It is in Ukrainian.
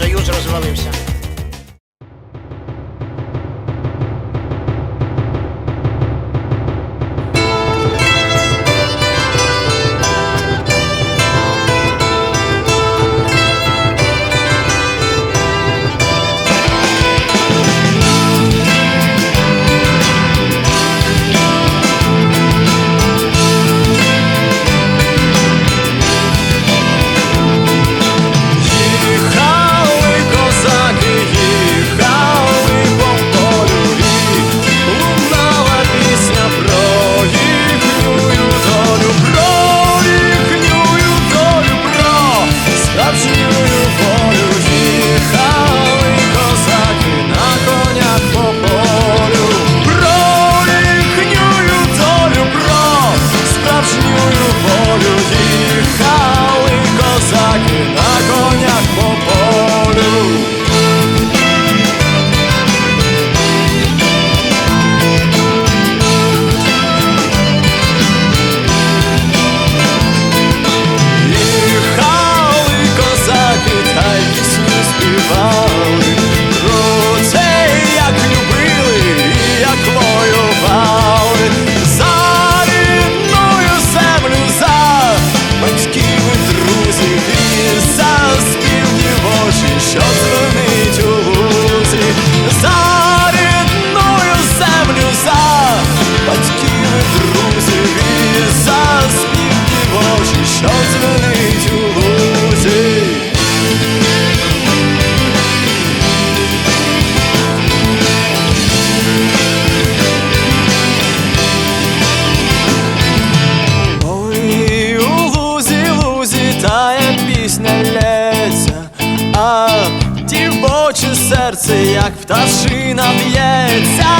Союз розвалився. що дзвенить у лузі. Ой, у лузі, лузі тає пісня лється, а дівоче серце, як пташина б'ється.